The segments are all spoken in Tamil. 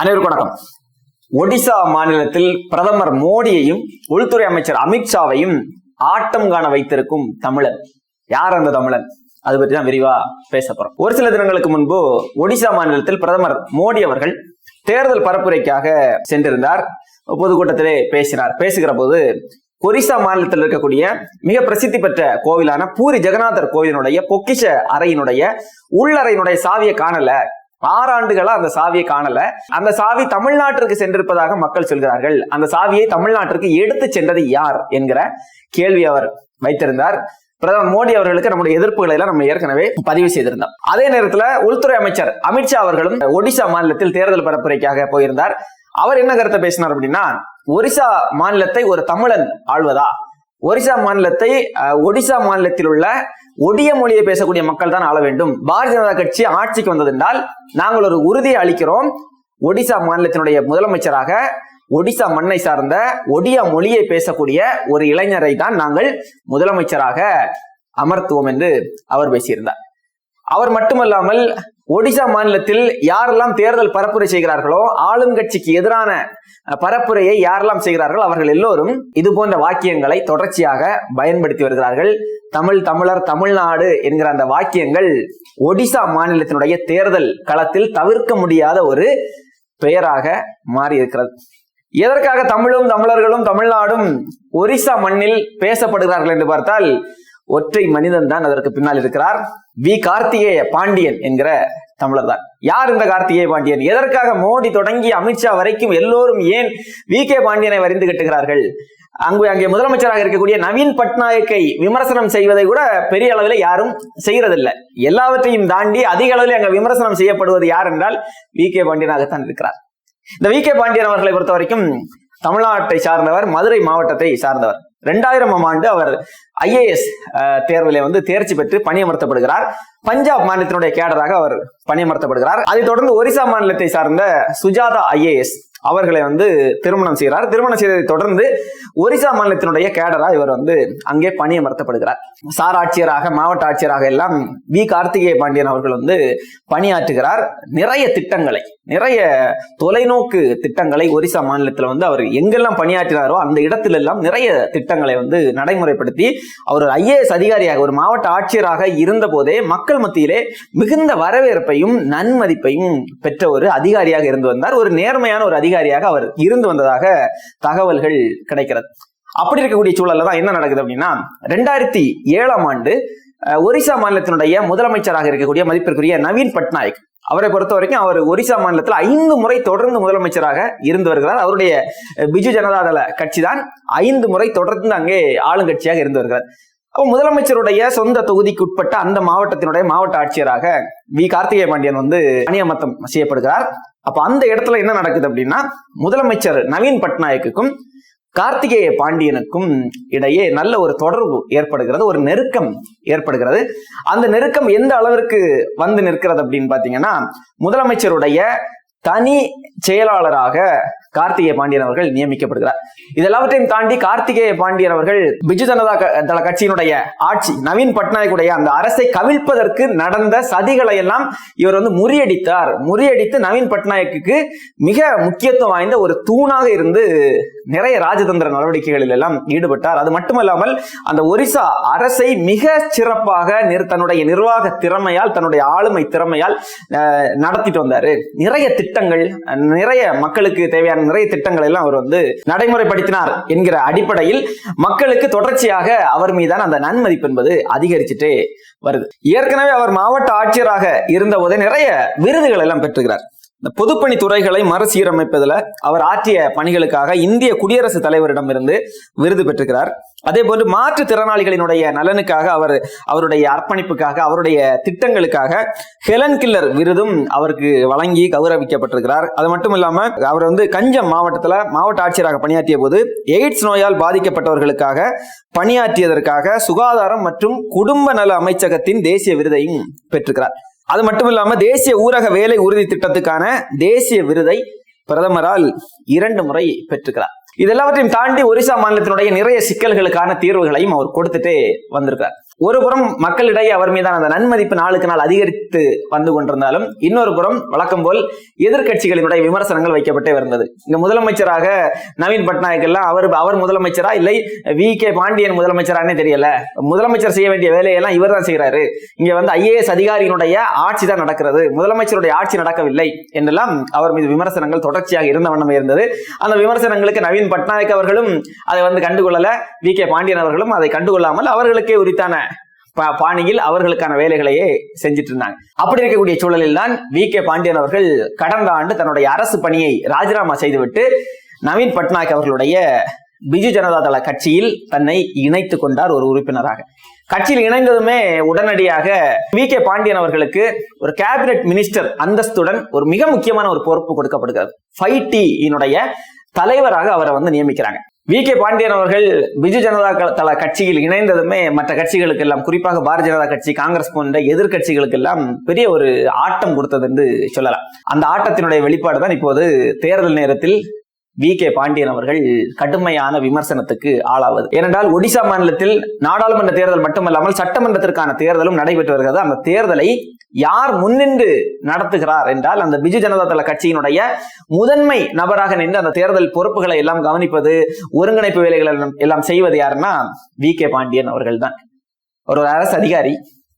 அனைவருக்கும் வணக்கம். ஒடிசா மாநிலத்தில் பிரதமர் மோடியையும் உள்துறை அமைச்சர் அமித்ஷாவையும் ஆட்டம் காண வைத்திருக்கும் தமிழன். யார் அந்த தமிழன்? அது பற்றி தான் விரிவா பேச போறோம். ஒரு சில தினங்களுக்கு முன்பு ஒடிசா மாநிலத்தில் பிரதமர் மோடி அவர்கள் தேர்தல் பரப்புரைக்காக சென்றிருந்தார். பொதுக்கூட்டத்திலே பேசினார். பேசுகிற போது ஒரிசா மாநிலத்தில் இருக்கக்கூடிய மிக பிரசித்தி பெற்ற கோவிலான பூரி ஜெகநாதர் கோவிலினுடைய பொக்கிஷ அறையினுடைய உள்ளறையினுடைய சாவியை காணல. ஆறு அந்த சாவியை காணல. அந்த சாவி தமிழ்நாட்டிற்கு சென்றிருப்பதாக மக்கள் சொல்கிறார்கள். அந்த சாவியை தமிழ்நாட்டிற்கு எடுத்து சென்றது யார் என்கிற கேள்வி அவர் வைத்திருந்தார். பிரதமர் மோடி அவர்களுக்கு நம்முடைய எதிர்ப்புகளை எல்லாம் நம்ம ஏற்கனவே பதிவு செய்திருந்தோம். அதே நேரத்துல உள்துறை அமைச்சர் அமித்ஷா அவர்களும் ஒடிசா மாநிலத்தில் தேர்தல் பரப்புரைக்காக போயிருந்தார். அவர் என்ன கருத்தை பேசினார் அப்படின்னா ஒரிசா மாநிலத்தை ஒரு தமிழன் ஆள்வதா? ஒரிசா மாநிலத்தை ஒடிசா மாநிலத்தில் உள்ள ஒடிய மொழியை பேசக்கூடிய மக்கள் தான் ஆள வேண்டும். பாரதிய ஜனதா கட்சி ஆட்சிக்கு வந்ததென்றால் நாங்கள் ஒரு உறுதியை அளிக்கிறோம். ஒடிசா மாநிலத்தினுடைய முதலமைச்சராக ஒடிசா மண்ணை சார்ந்த ஒடியா மொழியை பேசக்கூடிய ஒரு இளைஞரை தான் நாங்கள் முதலமைச்சராக அமர்த்துவோம் என்று அவர் பேசியிருந்தார். அவர் மட்டுமல்லாமல் ஒடிசா மாநிலத்தில் யாரெல்லாம் தேர்தல் பரப்புரை செய்கிறார்களோ ஆளும் கட்சிக்கு எதிரான பரப்புரையை யாரெல்லாம் செய்கிறார்களோ அவர்கள் எல்லோரும் இது போன்ற வாக்கியங்களை தொடர்ச்சியாக பயன்படுத்தி வருகிறார்கள். தமிழ் தமிழர் தமிழ்நாடு என்கிற அந்த வாக்கியங்கள் ஒடிசா மாநிலத்தினுடைய தேர்தல் களத்தில் தவிர்க்க முடியாத ஒரு பெயராக மாறி இருக்கிறது எதற்காக தமிழும் தமிழர்களும் தமிழ்நாடும் ஒரிசா மண்ணில் பேசப்படுகிறார்கள் என்று பார்த்தால் ஒற்றை மனிதன் தான் அதற்கு பின்னால் இருக்கிறார். வி. கார்த்திகேய பாண்டியன் என்கிற தமிழர் தான். யார் இந்த கார்த்திகேய பாண்டியன்? எதற்காக மோடி தொடங்கி அமித்ஷா வரைக்கும் எல்லோரும் ஏன் வி. கே. பாண்டியனை வரிந்து கட்டுகிறார்கள்? அங்கு அங்கே முதலமைச்சராக இருக்கக்கூடிய நவீன் பட்நாயக்கை விமர்சனம் செய்வதை கூட பெரிய அளவில் யாரும் செய்யறதில்லை எல்லாவற்றையும் தாண்டி அதிக அளவில் அங்க விமர்சனம் செய்யப்படுவது யார் என்றால் வி கே பாண்டியனாகத்தான் இருக்கிறார். இந்த வி கே பாண்டியன் அவர்களை பொறுத்த வரைக்கும் தமிழ்நாட்டை சார்ந்தவர் மதுரை மாவட்டத்தை சார்ந்தவர். ரெண்டாயிரமாம் ஆண்டு அவர் ஐஏஎஸ் தேர்விலே வந்து தேர்ச்சி பெற்று பணியமர்த்தப்படுகிறார். பஞ்சாப் மாநிலத்தினுடைய கேடராக அவர் பணியமர்த்தப்படுகிறார். அதைத் தொடர்ந்து ஒரிசா மாநிலத்தை சார்ந்த சுஜாதா ஐஏஎஸ் அவர்களை வந்து திருமணம் செய்கிறார். திருமணம் செய்ததை தொடர்ந்து ஒரிசா மாநிலத்தினுடைய கேடரா இவர் வந்து அங்கே பணியமர்த்தப்படுகிறார் சார் ஆட்சியராக மாவட்ட ஆட்சியராக எல்லாம் வி. கார்த்திகேய பாண்டியன் அவர்கள் வந்து பணியாற்றுகிறார். நிறைய திட்டங்களை நிறைய தொலைநோக்கு திட்டங்களை ஒரிசா மாநிலத்தில் வந்து அவர் எங்கெல்லாம் பணியாற்றினாரோ அந்த இடத்திலெல்லாம் நிறைய திட்டங்களை வந்து நடைமுறைப்படுத்தி அவர் ஒரு ஐஏஎஸ் அதிகாரியாக ஒரு மாவட்ட ஆட்சியராக இருந்த போதே மக்கள் மத்தியிலே மிகுந்த வரவேற்பையும் நன்மதிப்பையும் பெற்ற ஒரு அதிகாரியாக இருந்து வந்தார். ஒரு நேர்மையான ஒரு அதிகாரியாக அவர் இருந்து வந்ததாக தகவல்கள் கிடைக்கிறது. அப்படி இருக்கக்கூடிய சூழல்ல தான் என்ன நடக்குது அப்படின்னா ரெண்டாயிரத்தி ஏழாம் ஆண்டு ஒரிசா மாநிலத்தினுடைய முதலமைச்சராக இருக்கக்கூடிய மதிப்பிற்குரிய நவீன் பட்நாயக். அவரை பொறுத்த வரைக்கும் அவர் ஒரிசா மாநிலத்தில் ஐந்து முறை தொடர்ந்து முதலமைச்சராக இருந்து வருகிறார். அவருடைய பிஜு ஜனதாதள கட்சி தான் ஐந்து முறை தொடர்ந்து அங்கே ஆளுங்கட்சியாக இருந்து வருகிறார். அப்போ முதலமைச்சருடைய சொந்த தொகுதிக்கு உட்பட்ட அந்த மாவட்டத்தினுடைய மாவட்ட ஆட்சியராக வி. கார்த்திகே பாண்டியன் வந்து பணியமர்த்தம் செய்யப்படுகிறார். அப்ப அந்த இடத்துல என்ன நடக்குது அப்படின்னா முதலமைச்சர் நவீன் பட்நாயக்குக்கும் கார்த்திகேய பாண்டியனுக்கும் இடையே நல்ல ஒரு தொடர்பு ஏற்படுகிறது ஒரு நெருக்கம் ஏற்படுகிறது. அந்த நெருக்கம் எந்த அளவிற்கு வந்து நிற்கிறது அப்படின்னு பாத்தீங்கன்னா முதலமைச்சருடைய தனி செயலாளராக கார்த்திகேய பாண்டியன் அவர்கள் நியமிக்கப்படுகிறார். இதெல்லாவற்றையும் தாண்டி கார்த்திகேய பாண்டியன் அவர்கள் பிஜு ஜனதா க- தள கட்சியினுடைய ஆட்சி நவீன் பட்நாயக்குடைய அந்த அரசை கவிழ்ப்பதற்கு நடந்த சதிகளை எல்லாம் இவர் வந்து முறியடித்தார். முறியடித்து நவீன் பட்நாயக்கு மிக முக்கியத்துவம் வாய்ந்த ஒரு தூணாக இருந்து நிறைய ராஜதந்திர நடவடிக்கைகளில் எல்லாம் ஈடுபட்டார். அது மட்டுமல்லாமல் அந்த ஒரிசா அரசை மிக சிறப்பாக தன்னுடைய நிர்வாக திறமையால் தன்னுடைய ஆளுமை திறமையால் அஹ், நடத்திட்டு வந்தாரு. நிறைய திட்டம் திட்டங்கள் நிறைய மக்களுக்கு தேவையான நிறைய திட்டங்களை எல்லாம் அவர் வந்து நடைமுறைப்படுத்தினார் என்கிற அடிப்படையில் மக்களுக்கு தொடர்ச்சியாக அவர் மீதான அந்த நன்மதிப்பு என்பது அதிகரிச்சுட்டே வருது. ஏற்கனவே அவர் மாவட்ட ஆட்சியராக இருந்த போதே நிறைய விருதுகள் எல்லாம் பெற்றுகிறார். இந்த பொதுப்பணி துறைகளை மறுசீரமைப்பதில் அவர் ஆற்றிய பணிகளுக்காக இந்திய குடியரசுத் தலைவரிடமிருந்து விருது பெற்றுக்கிறார் அதே போன்று மாற்றுத்திறனாளிகளினுடைய நலனுக்காக அவர் அவருடைய அர்ப்பணிப்புக்காக அவருடைய திட்டங்களுக்காக ஹெலன் கில்லர் விருதும் அவருக்கு வழங்கி கௌரவிக்கப்பட்டிருக்கிறார். அது மட்டும் இல்லாம அவர் வந்து கஞ்சம் மாவட்டத்துல மாவட்ட ஆட்சியராக பணியாற்றிய போது எய்ட்ஸ் நோயால் பாதிக்கப்பட்டவர்களுக்காக பணியாற்றியதற்காக சுகாதாரம் மற்றும் குடும்ப நல அமைச்சகத்தின் தேசிய விருதையும் பெற்றிருக்கிறார். அது மட்டும் இல்லாம தேசிய ஊரக வேலை உறுதி திட்டத்துக்கான தேசிய விருதை பிரதமரால் இரண்டு முறை பெற்றுக்கிறார். இதெல்லாவற்றையும் தாண்டி ஒரிசா மாநிலத்தினுடைய நிறைய சிக்கல்களுக்கான தீர்வுகளையும் அவர் கொடுத்துட்டே வந்திருக்கிறார் ஒரு புறம் மக்களிடையே அவர் மீதான அந்த நன்மதிப்பு நாளுக்கு நாள் அதிகரித்து வந்து கொண்டிருந்தாலும் இன்னொரு புறம் வழக்கம் போல் எதிர்கட்சிகளினுடைய விமர்சனங்கள் வைக்கப்பட்டே இருந்தது. இங்க முதலமைச்சராக நவீன் பட்நாயக் எல்லாம் அவர் அவர் முதலமைச்சரா இல்லை வி. கே. பாண்டியன் முதலமைச்சரானே தெரியல. முதலமைச்சர் செய்ய வேண்டிய வேலையெல்லாம் இவர் தான் செய்கிறாரு இங்க வந்து ஐஏஎஸ் அதிகாரியினுடைய ஆட்சி தான் நடக்கிறது. முதலமைச்சருடைய ஆட்சி நடக்கவில்லை என்றெல்லாம் அவர் மீது விமர்சனங்கள் தொடர்ச்சியாக இருந்த வண்ணமே இருந்தது. அந்த விமர்சனங்களுக்கு நவீன் பட்நாயக் அவர்களும் அதை வந்து கண்டுகொள்ளல வி. கே. பாண்டியன் அவர்களும் அதை கண்டுகொள்ளாமல் அவர்களுக்கே உரித்தான பாணியில் அவர்களுக்கான வேலைகளையே செஞ்சிட்டு இருந்தாங்க அப்படி இருக்கக்கூடிய சூழலில் தான் வி. கே. பாண்டியன் அவர்கள் கடந்த ஆண்டு தன்னுடைய அரசு பணியை ராஜினாமா செய்துவிட்டு நவீன் பட்நாயக் அவர்களுடைய பிஜு ஜனதா தள கட்சியில் தன்னை இணைத்து கொண்டார் ஒரு உறுப்பினராக. கட்சியில் இணைந்ததுமே உடனடியாக வி. கே. பாண்டியன் அவர்களுக்கு ஒரு கேபினெட் மினிஸ்டர் அந்தஸ்துடன் ஒரு மிக முக்கியமான ஒரு பொறுப்பு கொடுக்கப்படுகிறது. ஃபைவ் டி தலைவராக அவரை வந்து நியமிக்கிறாங்க. வி. கே. பாண்டியன் அவர்கள் பிஜு ஜனதா தள கட்சியில் இணைந்ததுமே மற்ற கட்சிகளுக்கு எல்லாம் குறிப்பாக பாரதிய ஜனதா கட்சி காங்கிரஸ் போன்ற எதிர்கட்சிகளுக்கு எல்லாம் பெரிய ஒரு ஆட்டம் கொடுத்தது என்று சொல்லலாம். அந்த ஆட்டத்தினுடைய வெளிப்பாடு தான் இப்போது தேர்தல் நேரத்தில் வி கே பாண்டியன் அவர்கள் கடுமையான விமர்சனத்துக்கு ஆளாவது. ஏனென்றால் ஒடிசா மாநிலத்தில் நாடாளுமன்ற தேர்தல் மட்டுமல்லாமல் சட்டமன்றத்திற்கான தேர்தலும் நடைபெற்று வருகிறது. அந்த தேர்தலை யார் முன்னின்று நடத்துகிறார் என்றால் அந்த பிஜு ஜனதா தள கட்சியினுடைய முதன்மை நபராக நின்று அந்த தேர்தல் பொறுப்புகளை எல்லாம் கவனிப்பது ஒருங்கிணைப்பு வேலைகள் எல்லாம் செய்வது யாருன்னா வி கே பாண்டியன் அவர்கள் தான் ஒரு அரசு அதிகாரி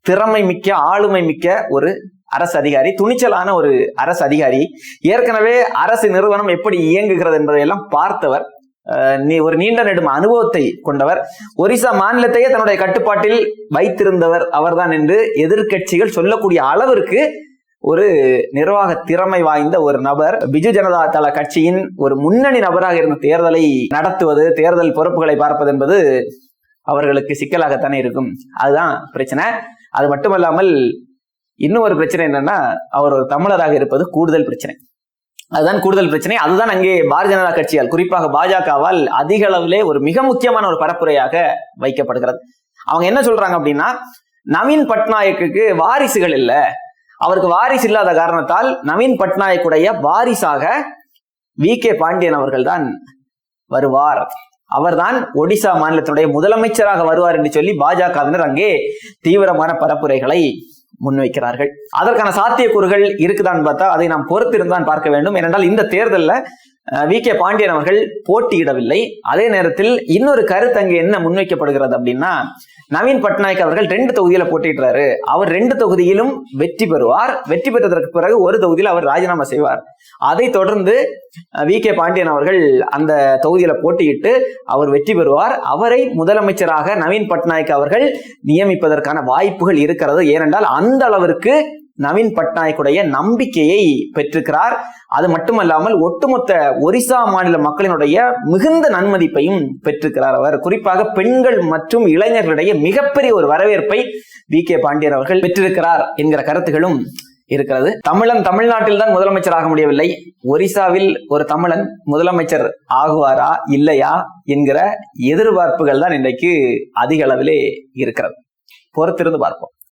திறமை மிக்க ஆளுமை மிக்க ஒரு அரசு அதிகாரி துணிச்சலான ஒரு அரசு அதிகாரி. ஏற்கனவே அரசு நிறுவனம் எப்படி இயங்குகிறது என்பதையெல்லாம் பார்த்தவர் அஹ் நீ ஒரு நீண்ட நெடும் அனுபவத்தை கொண்டவர். ஒரிசா மாநிலத்தையே தன்னுடைய கட்டுப்பாட்டில் வைத்திருந்தவர் அவர்தான் என்று எதிர்க்கட்சிகள் சொல்லக்கூடிய அளவிற்கு ஒரு நிர்வாக திறமை வாய்ந்த ஒரு நபர். பிஜு ஜனதா தள கட்சியின் ஒரு முன்னணி நபராக இருந்த தேர்தலை நடத்துவது தேர்தல் பொறுப்புகளை பார்ப்பது என்பது அவர்களுக்கு சிக்கலாகத்தானே இருக்கும். அதுதான் பிரச்சனை. அது மட்டுமல்லாமல் இன்னும் ஒரு பிரச்சனை என்னன்னா அவர் ஒரு தமிழராக இருப்பது கூடுதல் பிரச்சனை. அதுதான் கூடுதல் பிரச்சனை. அதுதான் அங்கே பாரதிய ஜனதா கட்சியால் குறிப்பாக பாஜகவால் அதிக அளவிலே ஒரு மிக முக்கியமான ஒரு பரப்புரையாக வைக்கப்படுகிறது. அவங்க என்ன சொல்றாங்க அப்படின்னா நவீன் பட்நாயக்கு வாரிசுகள் இல்ல. அவருக்கு வாரிசு இல்லாத காரணத்தால் நவீன் பட்நாயக்குடைய வாரிசாக வி. கே. பாண்டியன் அவர்கள் தான் வருவார். அவர்தான் ஒடிசா மாநிலத்தினுடைய முதலமைச்சராக வருவார் என்று சொல்லி பாஜகவினர் அங்கே தீவிரமான பரப்புரைகளை முன்வைக்கிறார்கள். அதற்கான சாத்தியக்கூறுகள் இருக்குதான்னு பார்த்தா அதை நாம் பொறுத்திருந்தான் பார்க்க வேண்டும். ஏனென்றால் இந்த தேர்தலில் வி. கே. பாண்டியன் அவர்கள் போட்டியிடவில்லை. அதே நேரத்தில் இன்னொரு கருத்து அங்கே என்ன முன்வைக்கப்படுகிறது அப்படின்னா நவீன் பட்நாயக் அவர்கள் ரெண்டு தொகுதியில போட்டிடுறாரு அவர் ரெண்டு தொகுதியிலும் வெற்றி பெறுவார். வெற்றி பெற்றதற்கு பிறகு ஒரு தொகுதியில் அவர் ராஜினாமா செய்வார். அதை தொடர்ந்து வி. கே. பாண்டியன் அவர்கள் அந்த தொகுதியில போட்டியிட்டு அவர் வெற்றி பெறுவார். அவரை முதலமைச்சராக நவீன் பட்நாயக் அவர்கள் நியமிப்பதற்கான வாய்ப்புகள் இருக்கிறது. ஏனென்றால் அந்த அளவிற்கு நவீன் பட்நாயக்குடைய நம்பிக்கையை பெற்றிருக்கிறார். அது மட்டுமல்லாமல் ஒட்டுமொத்த ஒரிசா மாநில மக்களினுடைய மிகுந்த நன்மதிப்பையும் பெற்றிருக்கிறார் அவர். குறிப்பாக பெண்கள் மற்றும் இளைஞர்களிடையே மிகப்பெரிய ஒரு வரவேற்பை வி கே. பாண்டியன் அவர்கள் பெற்றிருக்கிறார் என்கிற கருத்துகளும் இருக்கிறது. தமிழன் தமிழ்நாட்டில் தான் முதலமைச்சர் ஆக முடியவில்லை. ஒரிசாவில் ஒரு தமிழன் முதலமைச்சர் ஆகுவாரா இல்லையா என்கிற எதிர்பார்ப்புகள் தான் இன்றைக்கு அதிக அளவிலே இருக்கிறது. பொறுத்திருந்து பார்ப்போம்.